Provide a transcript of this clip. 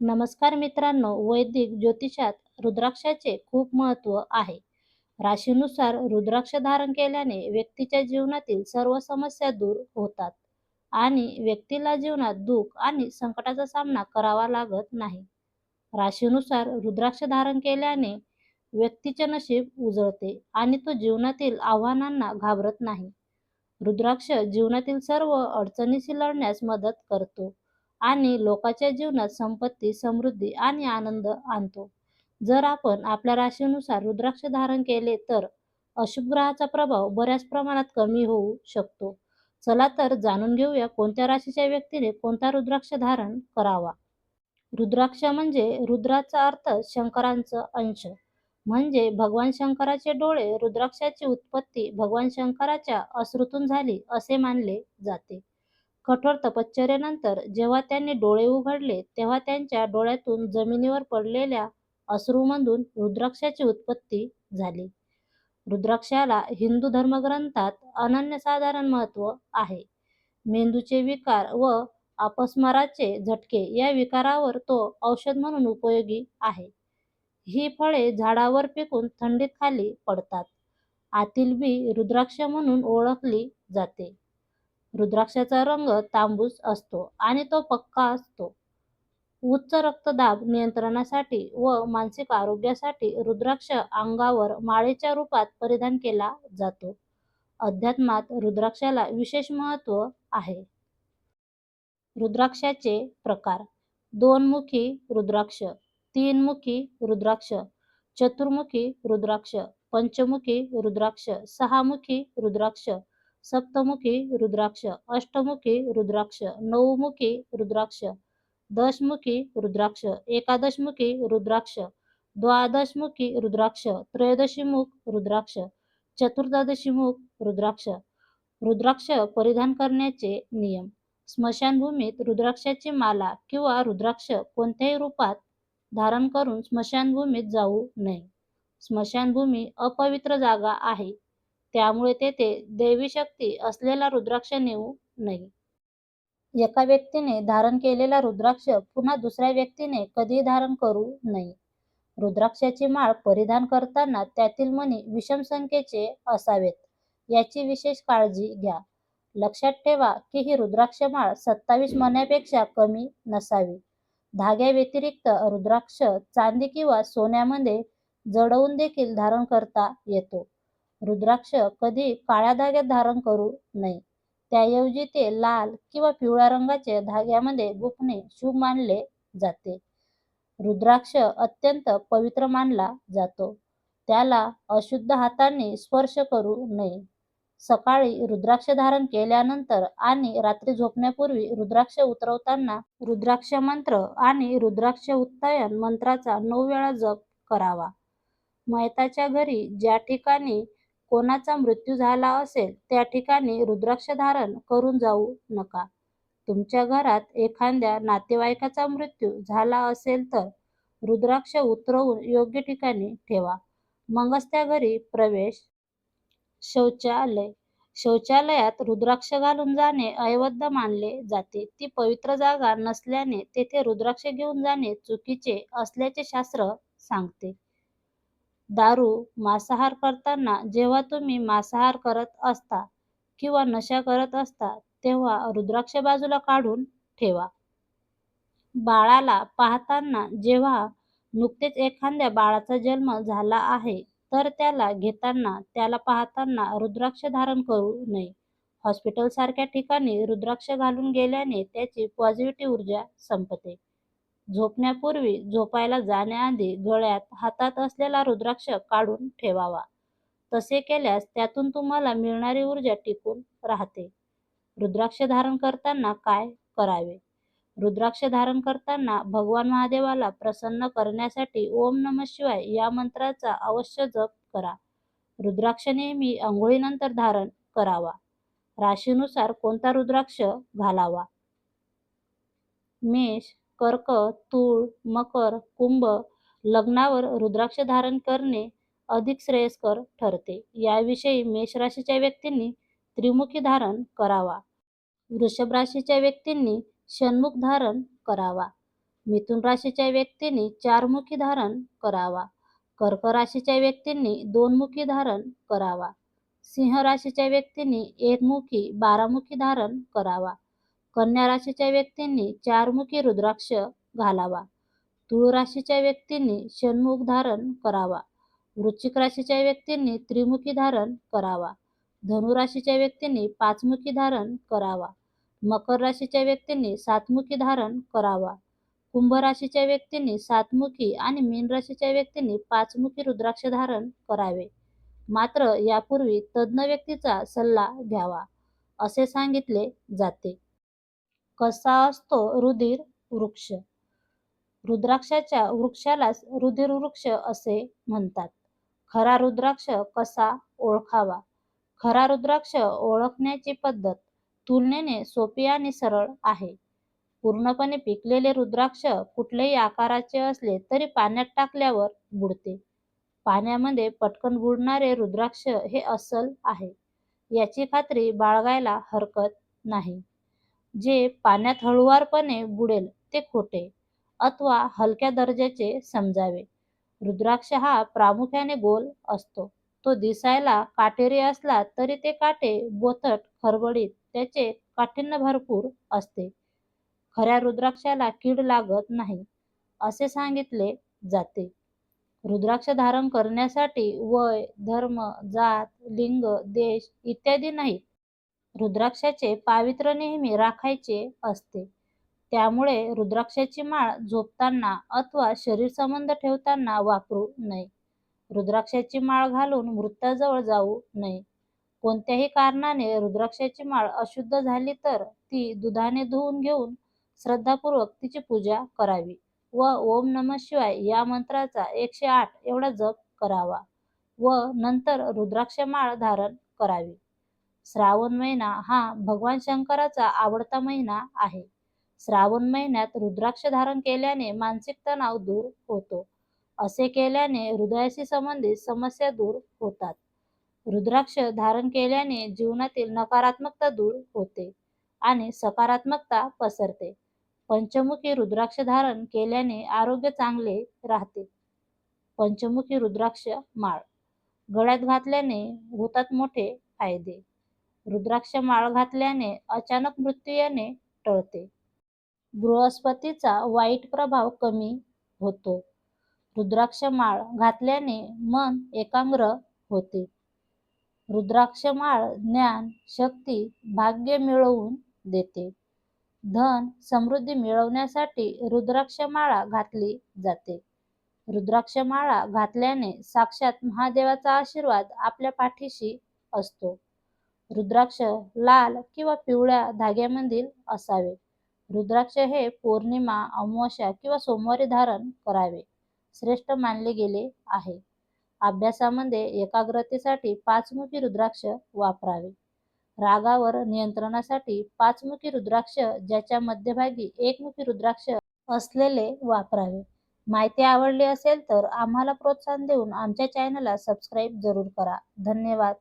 नमस्कार मित्रांनो वैदिक ज्योतिषात रुद्राक्षाचे खूप महत्त्व आहे. राशीनुसार रुद्राक्ष धारण केल्याने व्यक्तीच्या जीवनातील सर्व समस्या दूर होतात आणि व्यक्तीला जीवनात दुःख आणि संकटाचा सामना करावा लागत नाही. राशीनुसार रुद्राक्ष धारण केल्याने व्यक्तीचे नशीब उजळते आणि तो जीवनातील आव्हानांना घाबरत नाही. रुद्राक्ष जीवनातील सर्व अडचणीशी लढण्यास मदत करतो. आणि लोकांच्या जीवनात संपत्ती समृद्धी आणि आनंद आणतो. जर आपण आपल्या राशीनुसार रुद्राक्ष धारण केले तर अशुभ ग्रहाचा प्रभाव बऱ्याच प्रमाणात कमी होऊ शकतो. चला तर जाणून घेऊया कोणत्या राशीच्या व्यक्तीने कोणता रुद्राक्ष धारण करावा. रुद्राक्ष म्हणजे रुद्राचा अर्थ शंकरांचं अंश. म्हणजे भगवान शंकराचे डोळे रुद्राक्षाची उत्पत्ती भगवान शंकराच्या अश्रूतून झाली असे मानले जाते. कठोर तपश्चर्येनंतर जेव्हा त्यांनी डोळे उघडले तेव्हा त्यांच्या डोळ्यातून जमिनीवर पडलेल्या अश्रूमधून रुद्राक्षाची उत्पत्ती झाली. रुद्राक्षाला हिंदू धर्मग्रंथात अनन्यसाधारण महत्त्व आहे. मेंदूचे विकार व अपस्माराचे झटके या विकारावर तो औषध म्हणून उपयोगी आहे. ही फळे झाडावर पिकून थंडीत खाली पडतात. आतील बी रुद्राक्ष म्हणून ओळखली जाते. रुद्राक्षाचा रंग तांबूस असतो आणि तो पक्का असतो. उच्च रक्तदाब नियंत्रणासाठी व मानसिक आरोग्यासाठी रुद्राक्ष अंगावर माळेच्या रूपात परिधान केला जातो. अध्यात्मात रुद्राक्षाला विशेष महत्त्व आहे. रुद्राक्षाचे प्रकार. दोनमुखी रुद्राक्ष तीनमुखी रुद्राक्ष चतुर्मुखी रुद्राक्ष पंचमुखी रुद्राक्ष सहामुखी रुद्राक्ष सप्तमुखी रुद्राक्ष अष्टमुखी रुद्राक्ष नऊमुखी रुद्राक्ष दशमुखी रुद्राक्ष एकादशमुखी रुद्राक्ष द्वादशमुखी रुद्राक्ष त्रयोदशीमुख रुद्राक्ष चतुर्दशीमुख रुद्राक्ष. रुद्राक्ष परिधान करण्याचे नियम. स्मशानभूमीत रुद्राक्षाची माला किंवा रुद्राक्ष कोणत्याही रूपात धारण करून स्मशानभूमीत जाऊ नये. स्मशानभूमी अपवित्र जागा आहे. त्यामुळे तेथे दैवी शक्ती असलेला रुद्राक्ष नेऊ नये. एका व्यक्तीने धारण केलेला रुद्राक्ष पुन्हा दुसऱ्या व्यक्तीने कधीही धारण करू नये. रुद्राक्षाची माळ परिधान करताना त्यातील मणी विषम संख्येचे असावेत याची विशेष काळजी घ्या. लक्षात ठेवा की ही रुद्राक्ष माळ सत्तावीस मण्यापेक्षा कमी नसावी. धाग्या व्यतिरिक्त रुद्राक्ष चांदी किंवा सोन्यामध्ये जडवून देखील धारण करता येतो. रुद्राक्ष कधी काळ्या धाग्यात धारण करू नये. त्याऐवजी ते लाल किंवा पिवळ्या रंगाचे धाग्यामध्ये गुफणे शुभ मानले जाते. रुद्राक्ष अत्यंत पवित्र मानला जातो. त्याला अशुद्ध हातांनी स्पर्श करू नये. सकाळी रुद्राक्ष धारण केल्यानंतर आणि रात्री झोपण्यापूर्वी रुद्राक्ष उतरवताना रुद्राक्ष मंत्र आणि रुद्राक्ष उत्तायन मंत्राचा नऊ वेळा जप करावा. मयताच्या घरी ज्या ठिकाणी कोणाचा मृत्यू झाला असेल त्या ठिकाणी रुद्राक्ष धारण करून जाऊ नका. तुमच्या घरात एखाद्या नातेवाईकाचा मृत्यू झाला असेल तर रुद्राक्ष उतरवून योग्य ठिकाणी ठेवा. मगच त्या घरी प्रवेश. शौचालय. शौचालयात रुद्राक्ष घालून जाणे अवैध मानले जाते. ती पवित्र जागा नसल्याने तेथे रुद्राक्ष घेऊन जाणे चुकीचे असल्याचे शास्त्र सांगते. दारू मांसाहार करताना जेव्हा तुम्ही मांसाहार करत असता किंवा नशा करत असता तेव्हा रुद्राक्ष बाजूला काढून ठेवा. बाळाला पाहताना जेव्हा नुकतेच एखाद्या बाळाचा जन्म झाला आहे तर त्याला घेताना त्याला पाहताना रुद्राक्ष धारण करू नये. हॉस्पिटलसारख्या ठिकाणी रुद्राक्ष घालून गेल्याने त्याची पॉझिटिव्ह ऊर्जा संपते. झोपण्यापूर्वी झोपायला जाण्याआधी गळ्यात हातात असलेला रुद्राक्ष काढून ठेवावा. तसे केल्यास त्यातून तुम्हाला मिळणारी ऊर्जा टिकून राहते. रुद्राक्ष धारण करताना काय करावे? रुद्राक्ष धारण करताना भगवान महादेवाला प्रसन्न करण्यासाठी ओम नम शिवाय या मंत्राचा अवश्य जप करा. रुद्राक्ष नेहमी आंघोळीनंतर धारण करावा. राशीनुसार कोणता रुद्राक्ष घालावा? मेष कर्क तूळ मकर कुंभ लग्नावर रुद्राक्ष धारण करणे अधिक श्रेयस्कर ठरते. याविषयी मेष राशीच्या व्यक्तींनी त्रिमुखी धारण करावा. वृषभ राशीच्या व्यक्तींनी षण्मुख धारण करावा. मिथुन राशीच्या व्यक्तींनी चारमुखी धारण करावा. कर्क राशीच्या व्यक्तींनी दोनमुखी धारण करावा. सिंह राशीच्या व्यक्तींनी एकमुखी बारामुखी धारण करावा. कन्या राशीच्या व्यक्तींनी चारमुखी रुद्राक्ष घालावा. तुळ राशीच्या व्यक्तींनी षण्मुख धारण करावा. वृश्चिक राशीच्या व्यक्तींनी त्रिमुखी धारण करावा. धनु राशीच्या व्यक्तींनी पाचमुखी धारण करावा. मकर राशीच्या व्यक्तींनी सातमुखी धारण करावा. कुंभ राशीच्या व्यक्तींनी सातमुखी आणि मीन राशीच्या व्यक्तींनी पाचमुखी रुद्राक्ष धारण करावे. मात्र यापूर्वी तज्ज्ञ व्यक्तीचा सल्ला घ्यावा असे सांगितले जाते. कसा असतो रुधिर वृक्ष? रुद्राक्षाच्या वृक्षालाच रुधिर वृक्ष असे म्हणतात. खरा रुद्राक्ष कसा ओळखावा? खरा रुद्राक्ष ओळखण्याची पद्धत तुलनेने सोपी आणि सरळ आहे. पूर्णपणे पिकलेले रुद्राक्ष कुठल्याही आकाराचे असले तरी पाण्यात टाकल्यावर बुडते. पाण्यामध्ये पटकन बुडणारे रुद्राक्ष हे अस्सल आहे. याची खात्री बाळगायला हरकत नाही. जे पाण्यात हळुवारपणे बुडेल ते खोटे अथवा हलक्या दर्जाचे समजावे. रुद्राक्ष हा प्रामुख्याने गोल असतो. तो दिसायला काटेरी असला तरी ते काटे बोथट खरबडीत त्याचे काठिण्य भरपूर असते. खऱ्या रुद्राक्षाला कीड लागत नाही असे सांगितले जाते. रुद्राक्ष धारण करण्यासाठी वय धर्म जात लिंग देश इत्यादी नाहीत. रुद्राक्षाचे पावित्र्य नेहमी राखायचे असते. त्यामुळे रुद्राक्षाची माळ झोपताना अथवा शरीर संबंध ठेवताना वापरू नये. रुद्राक्षाची माळ घालून मृत्याजवळ जाऊ नये. कोणत्याही कारणाने रुद्राक्षाची माळ अशुद्ध झाली तर ती दुधाने धुवून घेऊन श्रद्धापूर्वक तिची पूजा करावी व ओम नम शिवाय या मंत्राचा एकशे आठ एवढा जप करावा व नंतर रुद्राक्ष माळ धारण करावी. श्रावण महिना हा भगवान शंकराचा आवडता महिना आहे. श्रावण महिन्यात रुद्राक्ष धारण केल्याने मानसिक तणाव दूर होतो. असे केल्याने हृदयाशी संबंधित समस्या दूर होतात. रुद्राक्ष धारण केल्याने जीवनातील नकारात्मकता दूर होते आणि सकारात्मकता पसरते. पंचमुखी रुद्राक्ष धारण केल्याने आरोग्य चांगले राहते. पंचमुखी रुद्राक्ष माळ. गळ्यात घातल्याने होतात मोठे फायदे. रुद्राक्ष माळ घातल्याने अचानक मृत्यू येणे टळते. बृहस्पतीचा वाईट प्रभाव कमी होतो. रुद्राक्ष माळ घातल्याने मन एकाग्र होते. रुद्राक्ष माळ ज्ञान शक्ती भाग्य मिळवून देते. धन समृद्धी मिळवण्यासाठी रुद्राक्ष माळा घातली जाते. रुद्राक्ष माळा घातल्याने साक्षात महादेवाचा आशीर्वाद आपल्या पाठीशी असतो. रुद्राक्ष लाल किंवा पिवळ्या धाग्यामधील असावे. रुद्राक्ष हे पौर्णिमा अमावस्या किंवा सोमवारी धारण करावे. श्रेष्ठ मानले गेले आहे. अभ्यासामध्ये एकाग्रतेसाठी पाचमुखी रुद्राक्ष वापरावे. रागावर नियंत्रणासाठी पाचमुखी रुद्राक्ष ज्याच्या मध्यभागी एकमुखी रुद्राक्ष असलेले वापरावे. माहिती आवडली असेल तर आम्हाला प्रोत्साहन देऊन आमच्या चॅनलला सबस्क्राईब जरूर करा. धन्यवाद.